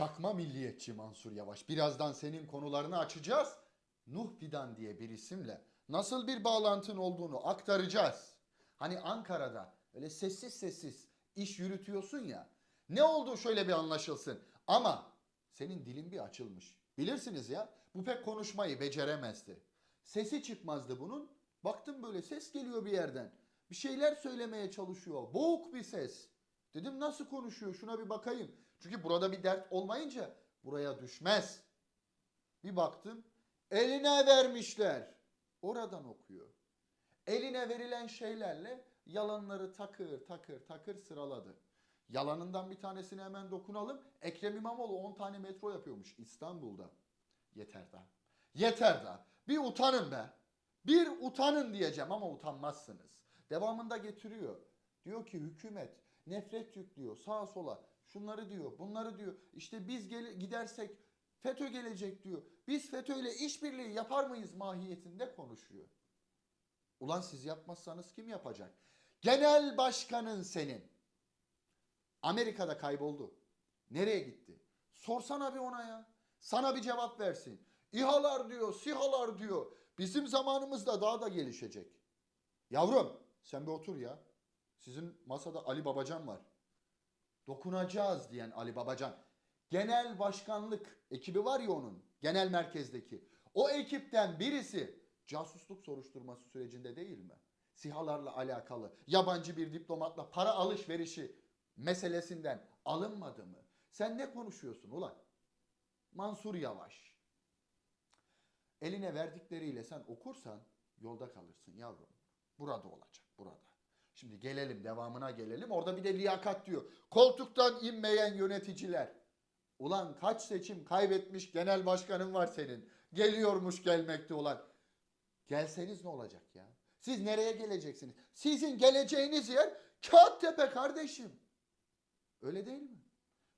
Çakma milliyetçi Mansur Yavaş. Birazdan senin konularını açacağız. Nuh Fidan diye bir isimle nasıl bir bağlantın olduğunu aktaracağız. Hani Ankara'da öyle sessiz sessiz iş yürütüyorsun ya. Ne oldu şöyle bir anlaşılsın. Ama senin dilin bir açılmış. Bilirsiniz ya bu pek konuşmayı beceremezdi. Sesi çıkmazdı bunun. Baktım böyle ses geliyor bir yerden. Bir şeyler söylemeye çalışıyor. Boğuk bir ses. Dedim nasıl konuşuyor şuna bir bakayım. Çünkü burada bir dert olmayınca buraya düşmez. Bir baktım eline vermişler. Oradan okuyor. Eline verilen şeylerle yalanları takır takır takır sıraladı. Yalanından bir tanesine hemen dokunalım. Ekrem İmamoğlu 10 tane metro yapıyormuş İstanbul'da. Yeter daha. Yeter daha. Bir utanın be. Bir utanın diyeceğim ama utanmazsınız. Devamında getiriyor. Diyor ki hükümet nefret yüklüyor sağa sola. Şunları diyor, bunları diyor. İşte biz gele- gidersek FETÖ gelecek diyor. Biz FETÖ ile işbirliği yapar mıyız mahiyetinde konuşuyor. Ulan siz yapmazsanız kim yapacak? Genel başkanın senin. Amerika'da kayboldu. Nereye gitti? Sorsana bir ona ya. Sana bir cevap versin. İHA'lar diyor, SİHA'lar diyor. Bizim zamanımızda daha da gelişecek. Yavrum sen bir otur ya. Sizin masada Ali Babacan var. Dokunacağız diyen Ali Babacan. Genel başkanlık ekibi var ya onun. Genel merkezdeki. O ekipten birisi casusluk soruşturması sürecinde değil mi? SİHA'larla alakalı yabancı bir diplomatla para alışverişi meselesinden alınmadı mı? Sen ne konuşuyorsun ulan? Mansur Yavaş. Eline verdikleriyle sen okursan yolda kalırsın yavrum. Burada olacak, burada. Şimdi gelelim, devamına gelelim. Orada bir de liyakat diyor. Koltuktan inmeyen yöneticiler. Ulan kaç seçim kaybetmiş genel başkanın var senin. Geliyormuş gelmekte olan. Gelseniz ne olacak ya? Siz nereye geleceksiniz? Sizin geleceğiniz yer Kağıttepe kardeşim. Öyle değil mi?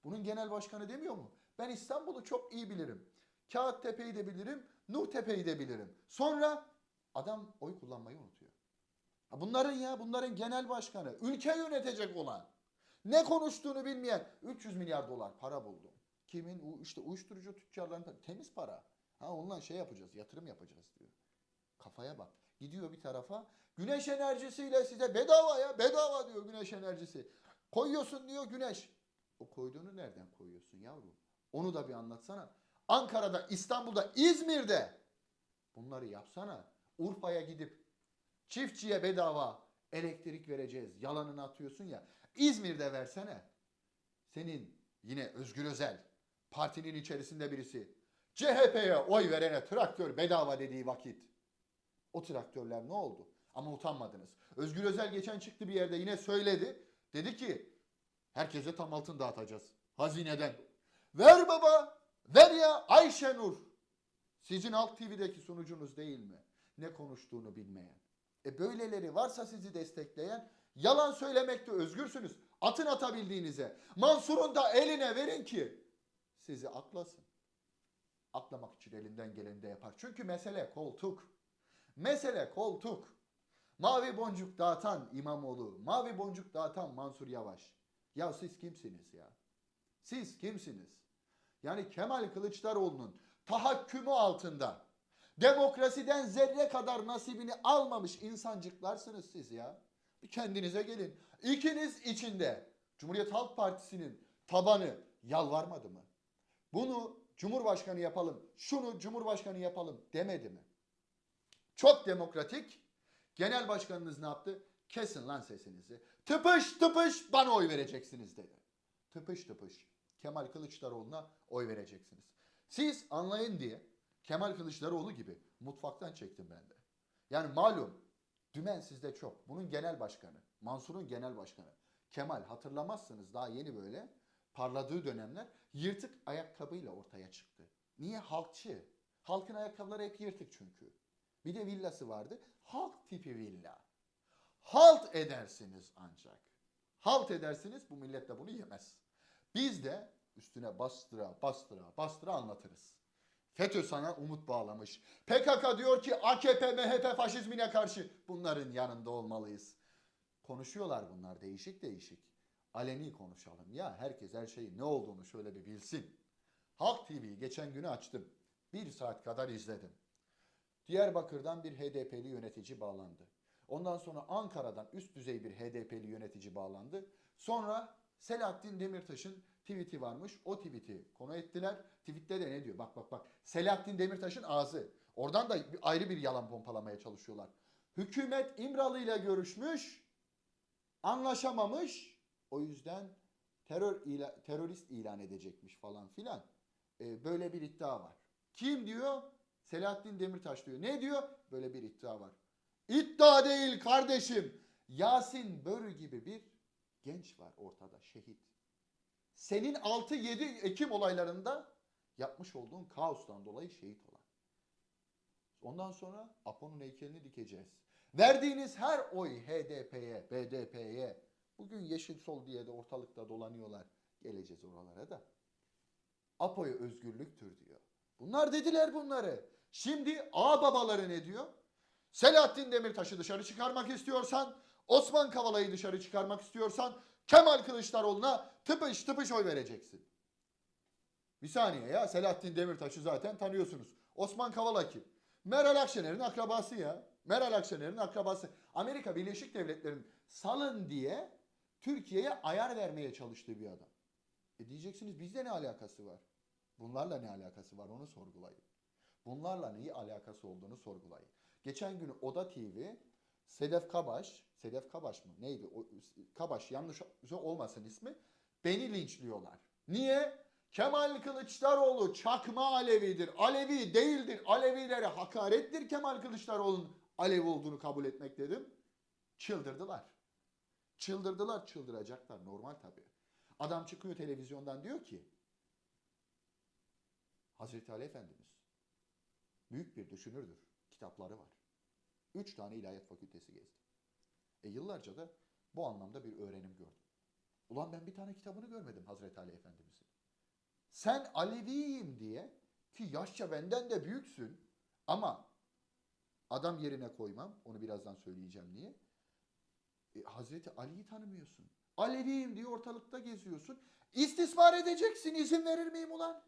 Bunun genel başkanı demiyor mu? Ben İstanbul'u çok iyi bilirim. Kağıttepe'yi de bilirim, Nuhtepe'yi de bilirim. Sonra adam oy kullanmayı unutuyor. Bunların ya bunların genel başkanı, ülke yönetecek olan, ne konuştuğunu bilmeyen 300 milyar dolar para buldum. Kimin? İşte uyuşturucu tüccarların temiz para. Ha onunla şey yapacağız, yatırım yapacağız diyor. Kafaya bak. Gidiyor bir tarafa. Güneş enerjisiyle size bedava ya bedava diyor güneş enerjisi. Koyuyorsun diyor güneş. O koyduğunu nereden koyuyorsun yavrum? Onu da bir anlatsana. Ankara'da, İstanbul'da, İzmir'de bunları yapsana. Urfa'ya gidip çiftçiye bedava elektrik vereceğiz. Yalanını atıyorsun ya. İzmir'de versene. Senin yine Özgür Özel partinin içerisinde birisi CHP'ye oy verene traktör bedava dediği vakit o traktörler ne oldu? Ama utanmadınız. Özgür Özel geçen çıktı bir yerde yine söyledi. Dedi ki herkese tam altın dağıtacağız. Hazineden. Ver baba. Ver ya Ayşenur. Sizin Halk TV'deki sunucunuz değil mi? Ne konuştuğunu bilmeyen. E böyleleri varsa sizi destekleyen yalan söylemekte özgürsünüz. Atın atabildiğinize. Mansur'un da eline verin ki sizi aklasın. Aklamak için elinden geleni de yapar. Çünkü mesele koltuk. Mesele koltuk. Mavi boncuk dağıtan İmamoğlu, mavi boncuk dağıtan Mansur Yavaş. Ya siz kimsiniz ya? Siz kimsiniz? Yani Kemal Kılıçdaroğlu'nun tahakkümü altında demokrasiden zerre kadar nasibini almamış insancıklarsınız siz ya. Bir kendinize gelin. İkiniz içinde Cumhuriyet Halk Partisi'nin tabanı yalvarmadı mı? Bunu Cumhurbaşkanı yapalım, şunu Cumhurbaşkanı yapalım demedi mi? Çok demokratik. Genel başkanınız ne yaptı? Kesin lan sesinizi. Tıpış tıpış bana oy vereceksiniz dedi. Tıpış tıpış Kemal Kılıçdaroğlu'na oy vereceksiniz. Siz anlayın diye Kemal Kılıçdaroğlu gibi mutfaktan çektim ben de. Yani malum dümen sizde çok. Bunun genel başkanı, Mansur'un genel başkanı. Kemal hatırlamazsınız daha yeni böyle parladığı dönemler yırtık ayakkabıyla ortaya çıktı. Niye? Halkçı. Halkın ayakkabıları hep yırtık çünkü. Bir de villası vardı. Halk tipi villa. Halt edersiniz ancak. Halt edersiniz bu millet de bunu yemez. Biz de üstüne bastıra bastıra bastıra anlatırız. FETÖ sana umut bağlamış. PKK diyor ki AKP, MHP faşizmine karşı bunların yanında olmalıyız. Konuşuyorlar bunlar değişik değişik. Aleni konuşalım ya herkes her şeyin ne olduğunu şöyle bir bilsin. Halk TV'yi geçen günü açtım. Bir saat kadar izledim. Diyarbakır'dan bir HDP'li yönetici bağlandı. Ondan sonra Ankara'dan üst düzey bir HDP'li yönetici bağlandı. Sonra Selahattin Demirtaş'ın tweet'i varmış. O tweet'i konu ettiler. Tweet'te de ne diyor? Bak bak bak. Selahattin Demirtaş'ın ağzı. Oradan da ayrı bir yalan pompalamaya çalışıyorlar. Hükümet İmralı ile görüşmüş. Anlaşamamış. O yüzden terör ila- terörist ilan edecekmiş falan filan. Ee, böyle bir iddia var. Kim diyor? Selahattin Demirtaş diyor. Ne diyor? Böyle bir iddia var. İddia değil kardeşim. Yasin Börü gibi bir genç var ortada şehit. Senin 6-7 Ekim olaylarında yapmış olduğun kaostan dolayı şehit olan. Ondan sonra Apo'nun heykelini dikeceğiz. Verdiğiniz her oy HDP'ye, BDP'ye, bugün Yeşil Sol diye de ortalıkta dolanıyorlar. Geleceğiz oralara da. Apo'ya özgürlüktür diyor. Bunlar dediler bunları. Şimdi ağ babaları ne diyor? Selahattin Demirtaş'ı dışarı çıkarmak istiyorsan, Osman Kavala'yı dışarı çıkarmak istiyorsan Kemal Kılıçdaroğlu'na tıpış tıpış oy vereceksin. Bir saniye ya Selahattin Demirtaş'ı zaten tanıyorsunuz. Osman Kavala kim? Meral Akşener'in akrabası ya. Meral Akşener'in akrabası. Amerika Birleşik Devletleri'nin salın diye Türkiye'ye ayar vermeye çalıştığı bir adam. E diyeceksiniz bizde ne alakası var? Bunlarla ne alakası var onu sorgulayın. Bunlarla neyi alakası olduğunu sorgulayın. Geçen gün Oda TV Sedef Kabaş, Sedef Kabaş mı? Neydi? O, Kabaş yanlış olmasın ismi. Beni linçliyorlar. Niye? Kemal Kılıçdaroğlu çakma Alevidir. Alevi değildir. Alevilere hakarettir Kemal Kılıçdaroğlu'nun Alevi olduğunu kabul etmek dedim. Çıldırdılar. Çıldırdılar, çıldıracaklar. Normal tabii. Adam çıkıyor televizyondan diyor ki Hazreti Ali Efendimiz büyük bir düşünürdür. Kitapları var. Üç tane ilahiyat fakültesi gezdi. E yıllarca da bu anlamda bir öğrenim gördüm. Ulan ben bir tane kitabını görmedim Hazreti Ali Efendimiz'in. Sen Aleviyim diye ki yaşça benden de büyüksün ama adam yerine koymam. Onu birazdan söyleyeceğim niye. E, Hazreti Ali'yi tanımıyorsun. Aleviyim diye ortalıkta geziyorsun. İstismar edeceksin. izin verir miyim ulan?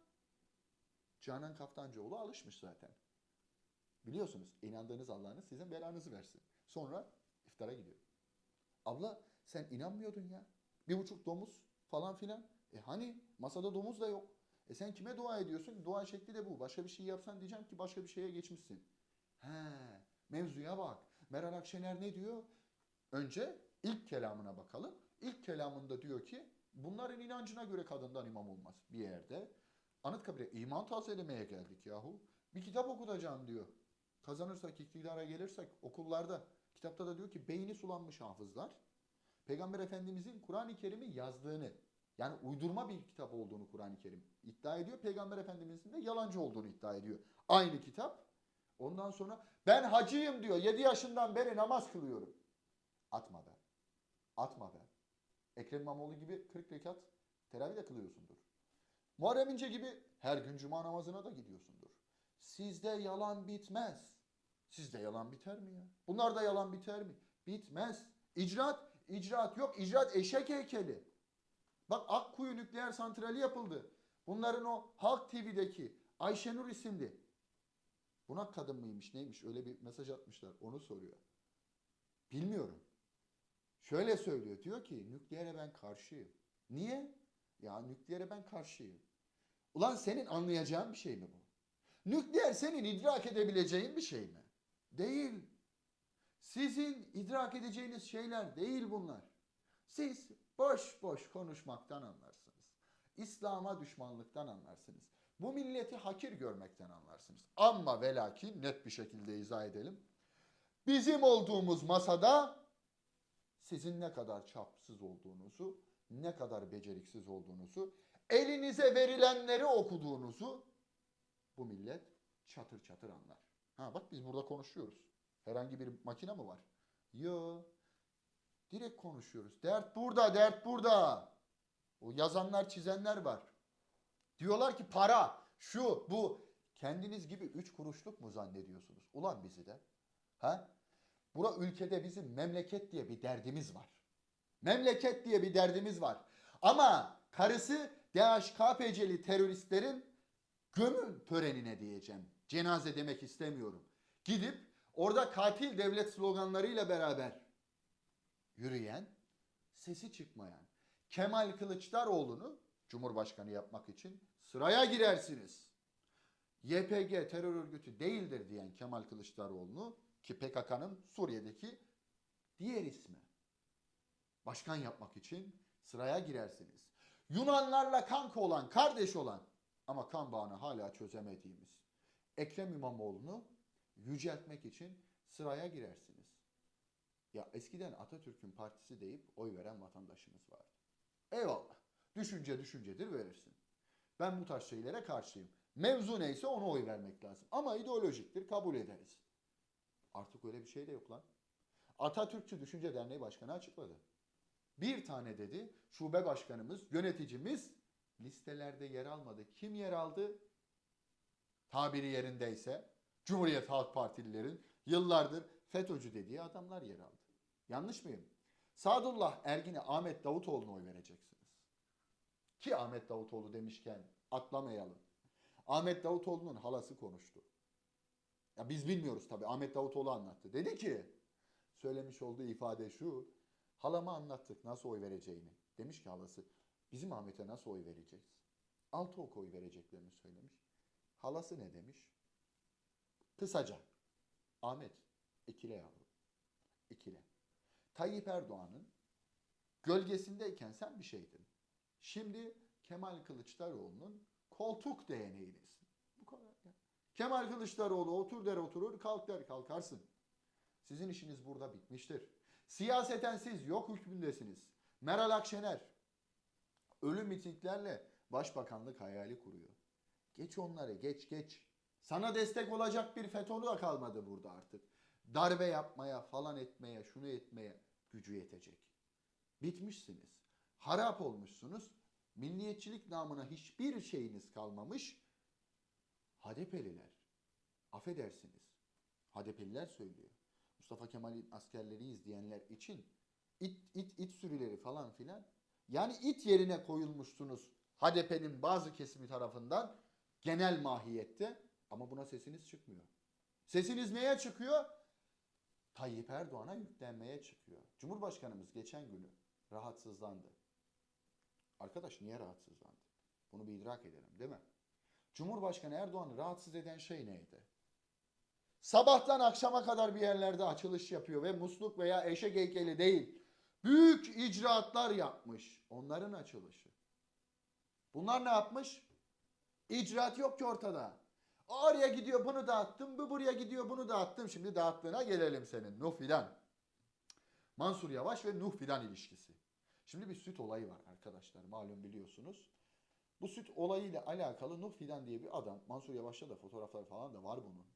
Canan Kaftancıoğlu alışmış zaten. Biliyorsunuz inandığınız Allah'ınız sizin belanızı versin. Sonra iftara gidiyor. Abla sen inanmıyordun ya. Bir buçuk domuz falan filan. E hani masada domuz da yok. E sen kime dua ediyorsun? Dua şekli de bu. Başka bir şey yapsan diyeceğim ki başka bir şeye geçmişsin. He, mevzuya bak. Meral Akşener ne diyor? Önce ilk kelamına bakalım. İlk kelamında diyor ki bunların inancına göre kadından imam olmaz bir yerde. Anıtkabir'e iman tazelemeye geldik yahu. Bir kitap okutacağım diyor. Kazanırsak, iktidara gelirsek okullarda. Kitapta da diyor ki beyni sulanmış hafızlar. Peygamber Efendimizin Kur'an-ı Kerim'i yazdığını yani uydurma bir kitap olduğunu Kur'an-ı Kerim iddia ediyor. Peygamber Efendimizin de yalancı olduğunu iddia ediyor. Aynı kitap. Ondan sonra ben hacıyım diyor. 7 yaşından beri namaz kılıyorum. Atma be. Atma be. Ekrem İmamoğlu gibi 40 rekat teravih de kılıyorsundur. Muharrem İnce gibi her gün cuma namazına da gidiyorsundur. Sizde yalan bitmez. Sizde yalan biter mi ya? Bunlar da yalan biter mi? Bitmez. İcraat, icraat yok. İcraat eşek heykeli. Bak Akkuyu nükleer santrali yapıldı. Bunların o Halk TV'deki Ayşenur isimli. Buna kadın mıymış neymiş öyle bir mesaj atmışlar onu soruyor. Bilmiyorum. Şöyle söylüyor diyor ki nükleere ben karşıyım. Niye? Ya nükleere ben karşıyım. Ulan senin anlayacağın bir şey mi bu? Nükleer senin idrak edebileceğin bir şey mi? Değil. Sizin idrak edeceğiniz şeyler değil bunlar. Siz boş boş konuşmaktan anlarsınız. İslam'a düşmanlıktan anlarsınız. Bu milleti hakir görmekten anlarsınız. Ama ve lakin net bir şekilde izah edelim. Bizim olduğumuz masada sizin ne kadar çapsız olduğunuzu, ne kadar beceriksiz olduğunuzu, elinize verilenleri okuduğunuzu bu millet çatır çatır anlar. Ha bak biz burada konuşuyoruz. Herhangi bir makine mi var? Yo. Direkt konuşuyoruz. Dert burada, dert burada. O yazanlar, çizenler var. Diyorlar ki para, şu, bu. Kendiniz gibi üç kuruşluk mu zannediyorsunuz? Ulan bizi de. Ha? Bura ülkede bizim memleket diye bir derdimiz var. Memleket diye bir derdimiz var. Ama karısı DHKPC'li teröristlerin gömü törenine diyeceğim. Cenaze demek istemiyorum. Gidip orada katil devlet sloganlarıyla beraber yürüyen, sesi çıkmayan Kemal Kılıçdaroğlu'nu Cumhurbaşkanı yapmak için sıraya girersiniz. YPG terör örgütü değildir diyen Kemal Kılıçdaroğlu'nu ki PKK'nın Suriye'deki diğer ismi. Başkan yapmak için sıraya girersiniz. Yunanlarla kanka olan, kardeş olan ama kan bağını hala çözemediğimiz Ekrem İmamoğlu'nu yüceltmek için sıraya girersiniz. Ya eskiden Atatürk'ün partisi deyip oy veren vatandaşımız vardı. Eyvallah. Düşünce düşüncedir verirsin. Ben bu tarz şeylere karşıyım. Mevzu neyse ona oy vermek lazım. Ama ideolojiktir kabul ederiz. Artık öyle bir şey de yok lan. Atatürkçü Düşünce Derneği Başkanı açıkladı. Bir tane dedi şube başkanımız, yöneticimiz listelerde yer almadı. Kim yer aldı? Tabiri yerindeyse Cumhuriyet Halk Partililerin yıllardır FETÖ'cü dediği adamlar yer aldı. Yanlış mıyım? Sadullah Ergin'e Ahmet Davutoğlu'na oy vereceksiniz. Ki Ahmet Davutoğlu demişken atlamayalım. Ahmet Davutoğlu'nun halası konuştu. Ya biz bilmiyoruz tabii. Ahmet Davutoğlu anlattı. Dedi ki söylemiş olduğu ifade şu. Halama anlattık nasıl oy vereceğini. Demiş ki halası bizim Ahmet'e nasıl oy vereceğiz? Altı ok oy vereceklerini söylemiş. Halası ne demiş? Kısaca Ahmet ikile yavrum. İkile. Tayyip Erdoğan'ın gölgesindeyken sen bir şeydin. Şimdi Kemal Kılıçdaroğlu'nun koltuk değneğinesin. Bu kadar ya. Kemal Kılıçdaroğlu otur der oturur, kalk der kalkarsın. Sizin işiniz burada bitmiştir. Siyaseten siz yok hükmündesiniz. Meral Akşener ölü mitinglerle başbakanlık hayali kuruyor. Geç onları geç geç. Sana destek olacak bir FETÖ'lü de kalmadı burada artık. Darbe yapmaya falan etmeye şunu etmeye gücü yetecek. Bitmişsiniz. Harap olmuşsunuz. Milliyetçilik namına hiçbir şeyiniz kalmamış. HDP'liler. Affedersiniz. HDP'liler söylüyor. Mustafa Kemal'in askerleri izleyenler için it, it, it sürüleri falan filan. Yani it yerine koyulmuşsunuz HDP'nin bazı kesimi tarafından genel mahiyette ama buna sesiniz çıkmıyor. Sesiniz neye çıkıyor? Tayyip Erdoğan'a yüklenmeye çıkıyor. Cumhurbaşkanımız geçen günü rahatsızlandı. Arkadaş niye rahatsızlandı? Bunu bir idrak edelim değil mi? Cumhurbaşkanı Erdoğan'ı rahatsız eden şey neydi? Sabahtan akşama kadar bir yerlerde açılış yapıyor ve musluk veya eşek heykeli değil. Büyük icraatlar yapmış. Onların açılışı. Bunlar ne yapmış? İcraat yok ki ortada. Oraya gidiyor bunu dağıttım, bu buraya gidiyor bunu dağıttım. Şimdi dağıttığına gelelim senin. Nuh Fidan. Mansur Yavaş ve Nuh Fidan ilişkisi. Şimdi bir süt olayı var arkadaşlar malum biliyorsunuz. Bu süt olayıyla alakalı Nuh Fidan diye bir adam, Mansur Yavaş'ta da fotoğrafları falan da var bunun.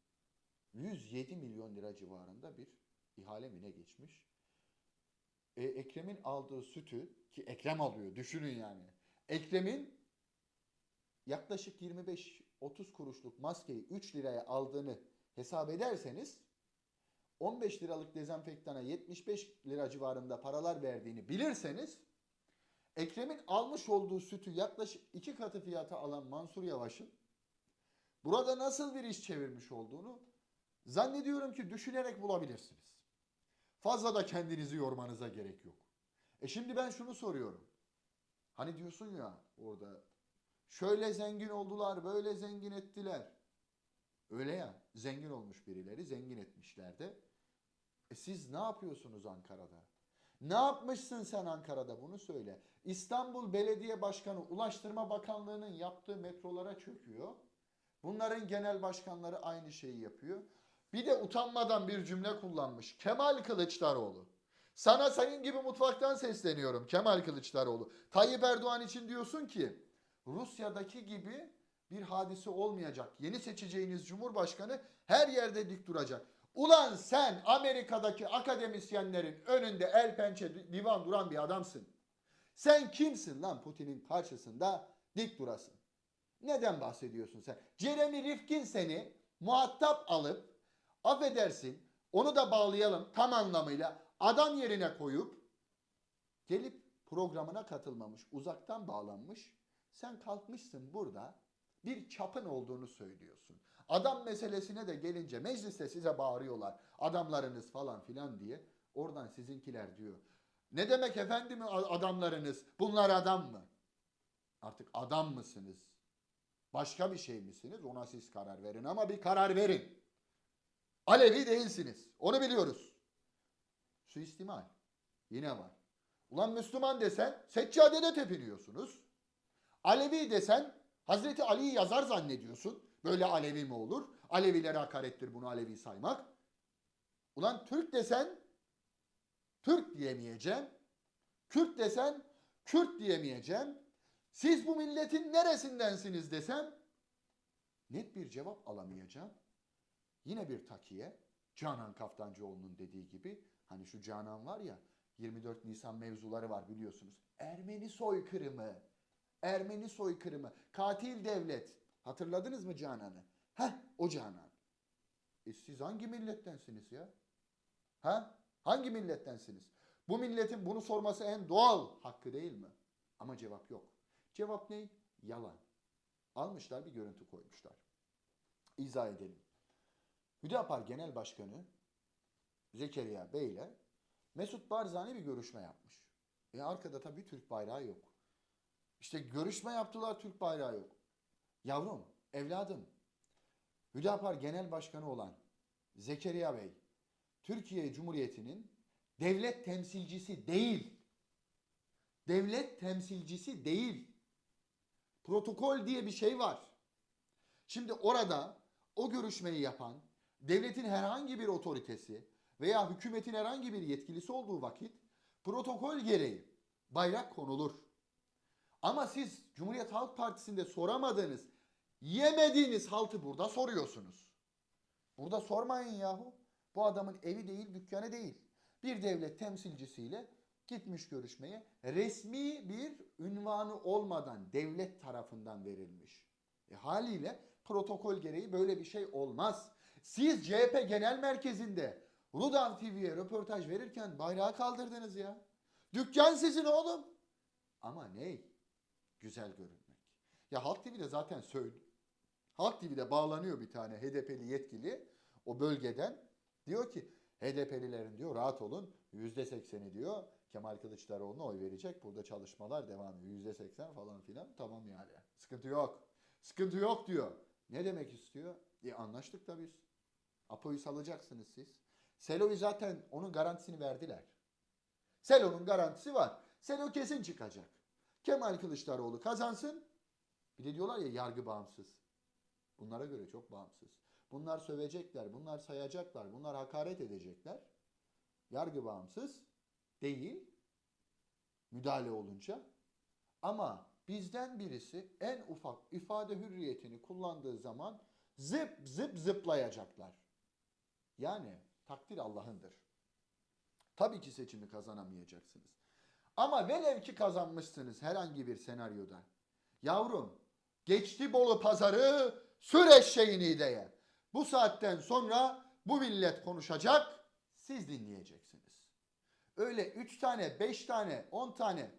107 milyon lira civarında bir ihale mi ne geçmiş. E, Ekrem'in aldığı sütü ki Ekrem alıyor düşünün yani. Ekrem'in yaklaşık 25-30 kuruşluk maskeyi 3 liraya aldığını hesap ederseniz 15 liralık dezenfektana 75 lira civarında paralar verdiğini bilirseniz Ekrem'in almış olduğu sütü yaklaşık iki katı fiyata alan Mansur Yavaş'ın burada nasıl bir iş çevirmiş olduğunu zannediyorum ki düşünerek bulabilirsiniz. Fazla da kendinizi yormanıza gerek yok. E şimdi ben şunu soruyorum. Hani diyorsun ya orada şöyle zengin oldular, böyle zengin ettiler. Öyle ya, zengin olmuş birileri, zengin etmişler de. E siz ne yapıyorsunuz Ankara'da? Ne yapmışsın sen Ankara'da bunu söyle. İstanbul Belediye Başkanı Ulaştırma Bakanlığı'nın yaptığı metrolara çöküyor. Bunların genel başkanları aynı şeyi yapıyor. Bir de utanmadan bir cümle kullanmış. Kemal Kılıçdaroğlu. Sana sayın gibi mutfaktan sesleniyorum Kemal Kılıçdaroğlu. Tayyip Erdoğan için diyorsun ki Rusya'daki gibi bir hadise olmayacak. Yeni seçeceğiniz Cumhurbaşkanı her yerde dik duracak. Ulan sen Amerika'daki akademisyenlerin önünde el pençe divan duran bir adamsın. Sen kimsin lan Putin'in karşısında dik durasın? Neden bahsediyorsun sen? Jeremy Rifkin seni muhatap alıp affedersin onu da bağlayalım tam anlamıyla adam yerine koyup gelip programına katılmamış uzaktan bağlanmış sen kalkmışsın burada Bir çapın olduğunu söylüyorsun. Adam meselesine de gelince mecliste size bağırıyorlar. Adamlarınız falan filan diye. Oradan sizinkiler diyor. Ne demek efendim adamlarınız? Bunlar adam mı? Artık adam mısınız? Başka bir şey misiniz? Ona siz karar verin ama bir karar verin. Alevi değilsiniz. Onu biliyoruz. Suistimal. Yine var. Ulan Müslüman desen seccadede tepiniyorsunuz. Alevi desen Hazreti Ali'yi yazar zannediyorsun. Böyle Alevi mi olur? Alevilere hakarettir bunu Alevi saymak. Ulan Türk desen Türk diyemeyeceğim. Kürt desen Kürt diyemeyeceğim. Siz bu milletin neresindensiniz desem net bir cevap alamayacağım. Yine bir takiye Canan Kaftancıoğlu'nun dediği gibi hani şu Canan var ya 24 Nisan mevzuları var biliyorsunuz. Ermeni soykırımı. Ermeni soykırımı. Katil devlet. Hatırladınız mı Canan'ı? Heh o Canan. E siz hangi millettensiniz ya? Ha? Hangi millettensiniz? Bu milletin bunu sorması en doğal hakkı değil mi? Ama cevap yok. Cevap ne? Yalan. Almışlar bir görüntü koymuşlar. İzah edelim. Hüdapar Genel Başkanı Zekeriya Bey ile Mesut Barzani bir görüşme yapmış. E arkada tabii Türk bayrağı yok. İşte görüşme yaptılar Türk bayrağı yok. Yavrum, evladım, Hüdapar Genel Başkanı olan Zekeriya Bey, Türkiye Cumhuriyeti'nin devlet temsilcisi değil. Devlet temsilcisi değil. Protokol diye bir şey var. Şimdi orada o görüşmeyi yapan devletin herhangi bir otoritesi veya hükümetin herhangi bir yetkilisi olduğu vakit protokol gereği bayrak konulur. Ama siz Cumhuriyet Halk Partisi'nde soramadığınız, yemediğiniz haltı burada soruyorsunuz. Burada sormayın yahu. Bu adamın evi değil, dükkanı değil. Bir devlet temsilcisiyle gitmiş görüşmeye. Resmi bir ünvanı olmadan devlet tarafından verilmiş. E haliyle protokol gereği böyle bir şey olmaz. Siz CHP Genel Merkezi'nde Rudan TV'ye röportaj verirken bayrağı kaldırdınız ya. Dükkan sizin oğlum. Ama ne? Güzel görünmek. Ya Halk TV'de zaten söyledi. Halk TV'de bağlanıyor bir tane HDP'li yetkili o bölgeden. Diyor ki HDP'lilerin diyor rahat olun %80'i diyor Kemal Kılıçdaroğlu'na oy verecek. Burada çalışmalar devam ediyor. %80 falan filan tamam yani. Sıkıntı yok. Sıkıntı yok diyor. Ne demek istiyor? E anlaştık da biz. Apo'yu salacaksınız siz. Selo'yu zaten onun garantisini verdiler. Selo'nun garantisi var. Selo kesin çıkacak. Kemal Kılıçdaroğlu kazansın. Bir de diyorlar ya yargı bağımsız. Bunlara göre çok bağımsız. Bunlar sövecekler, bunlar sayacaklar, bunlar hakaret edecekler. Yargı bağımsız değil müdahale olunca. Ama bizden birisi en ufak ifade hürriyetini kullandığı zaman zıp zıp zıplayacaklar. Yani takdir Allah'ındır. Tabii ki seçimi kazanamayacaksınız. Ama velev ki kazanmışsınız herhangi bir senaryoda. Yavrum geçti Bolu pazarı sür eşeğini diye. Bu saatten sonra bu millet konuşacak siz dinleyeceksiniz. Öyle 3 tane 5 tane 10 tane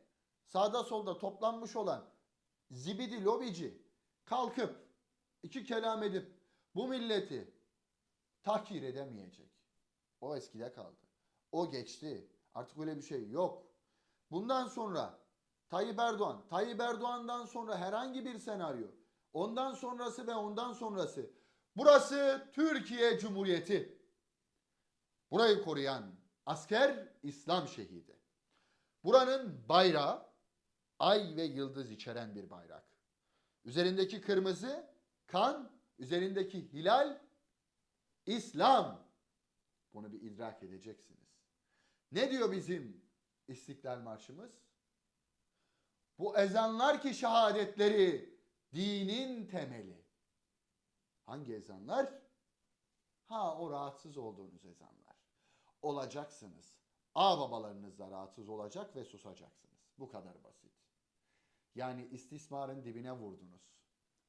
sağda solda toplanmış olan zibidi lobici kalkıp iki kelam edip bu milleti tahkir edemeyecek. O eskide kaldı. O geçti. Artık öyle bir şey yok. Bundan sonra Tayyip Erdoğan, Tayyip Erdoğan'dan sonra herhangi bir senaryo, ondan sonrası ve ondan sonrası. Burası Türkiye Cumhuriyeti. Burayı koruyan asker İslam şehidi. Buranın bayrağı ay ve yıldız içeren bir bayrak. Üzerindeki kırmızı kan, üzerindeki hilal İslam. Bunu bir idrak edeceksiniz. Ne diyor bizim İstiklal Marşımız? Bu ezanlar ki şehadetleri dinin temeli. Hangi ezanlar? Ha o rahatsız olduğunuz ezanlar. Olacaksınız. A babalarınız da rahatsız olacak ve susacaksınız. Bu kadar basit. Yani istismarın dibine vurdunuz.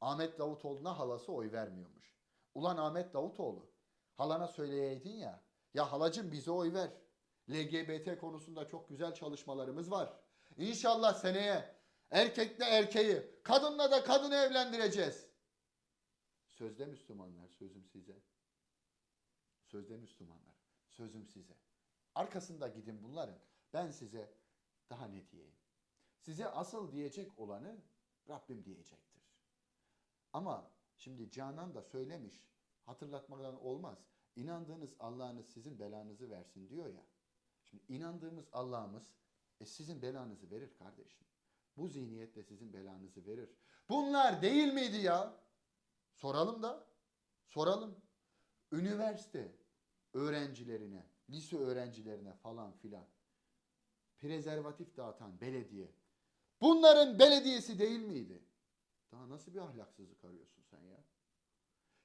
Ahmet Davutoğlu'na halası oy vermiyormuş. Ulan Ahmet Davutoğlu halana söyleyeydin ya. Ya halacım bize oy ver. LGBT konusunda çok güzel çalışmalarımız var. İnşallah seneye erkekle erkeği, kadınla da kadını evlendireceğiz. Sözde Müslümanlar sözüm size. Sözde Müslümanlar sözüm size. Arkasında gidin bunların. Ben size daha ne diyeyim? Size asıl diyecek olanı Rabbim diyecektir. Ama şimdi Canan da söylemiş. Hatırlatmadan olmaz. İnandığınız Allah'ınız sizin belanızı versin diyor ya. Şimdi inandığımız Allah'ımız e, sizin belanızı verir kardeşim. Bu zihniyetle sizin belanızı verir. Bunlar değil miydi ya? Soralım da. Soralım. Üniversite öğrencilerine, lise öğrencilerine falan filan prezervatif dağıtan belediye. Bunların belediyesi değil miydi? Daha nasıl bir ahlaksızlık arıyorsun sen ya?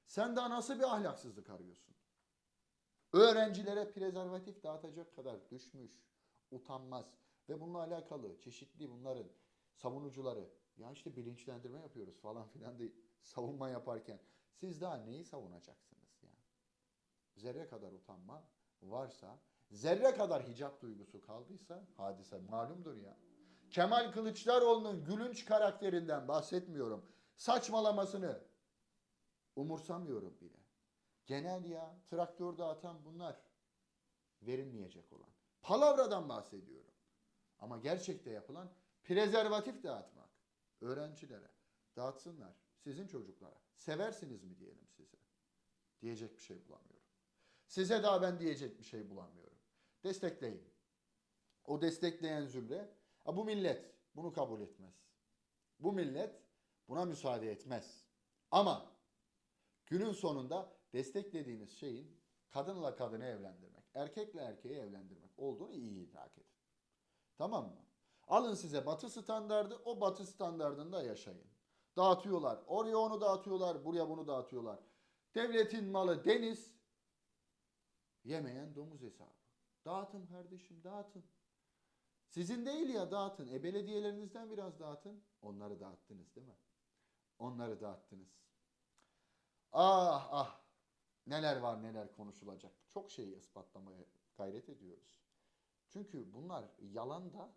Sen daha nasıl bir ahlaksızlık arıyorsun? Öğrencilere prezervatif dağıtacak kadar düşmüş, utanmaz ve bununla alakalı çeşitli bunların savunucuları ya işte bilinçlendirme yapıyoruz falan filan diye savunma yaparken siz daha neyi savunacaksınız ya? Zerre kadar utanma varsa, zerre kadar hicap duygusu kaldıysa hadise malumdur ya. Kemal Kılıçdaroğlu'nun gülünç karakterinden bahsetmiyorum. Saçmalamasını umursamıyorum bile. Genel ya, traktör dağıtan bunlar. Verilmeyecek olan. Palavradan bahsediyorum. Ama gerçekte yapılan prezervatif dağıtmak. Öğrencilere dağıtsınlar. Sizin çocuklara. Seversiniz mi diyelim size. Diyecek bir şey bulamıyorum. Size daha ben diyecek bir şey bulamıyorum. Destekleyin. O destekleyen zümre, bu millet bunu kabul etmez. Bu millet buna müsaade etmez. Ama günün sonunda desteklediğiniz şeyin kadınla kadını evlendirmek, erkekle erkeği evlendirmek olduğunu iyi idrak edin. Tamam mı? Alın size batı standardı, o batı standardında yaşayın. Dağıtıyorlar. Oraya onu dağıtıyorlar, buraya bunu dağıtıyorlar. Devletin malı deniz, yemeyen domuz hesabı. Dağıtın kardeşim, dağıtın. Sizin değil ya dağıtın. E belediyelerinizden biraz dağıtın. Onları dağıttınız değil mi? Onları dağıttınız. Ah ah. Neler var neler konuşulacak. Çok şeyi ispatlamaya gayret ediyoruz. Çünkü bunlar yalanda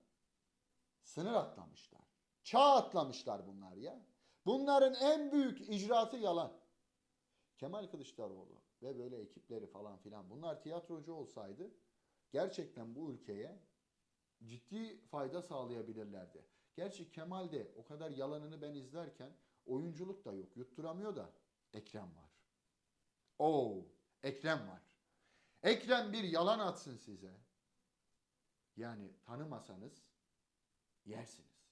sınır atlamışlar. Çağ atlamışlar bunlar ya. Bunların en büyük icraatı yalan. Kemal Kılıçdaroğlu ve böyle ekipleri falan filan bunlar tiyatrocu olsaydı gerçekten bu ülkeye ciddi fayda sağlayabilirlerdi. Gerçi Kemal de o kadar yalanını ben izlerken oyunculuk da yok. Yutturamıyor da Ekrem var. Oo, Ekrem var. Ekrem bir yalan atsın size. Yani tanımasanız yersiniz.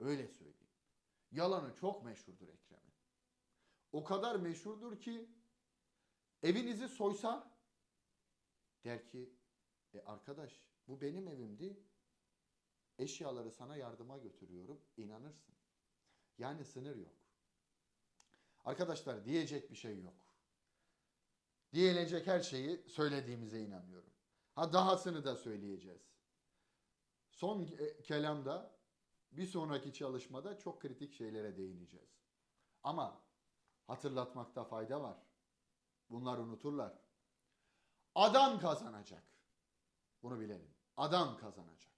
Öyle söyleyeyim. Yalanı çok meşhurdur Ekrem'in. O kadar meşhurdur ki evinizi soysa der ki e arkadaş bu benim evimdi. Eşyaları sana yardıma götürüyorum. İnanırsın. Yani sınır yok. Arkadaşlar diyecek bir şey yok. Diyelecek her şeyi söylediğimize inanıyorum. Ha dahasını da söyleyeceğiz. Son e, kelamda bir sonraki çalışmada çok kritik şeylere değineceğiz. Ama hatırlatmakta fayda var. Bunlar unuturlar. Adam kazanacak. Bunu bilelim. Adam kazanacak.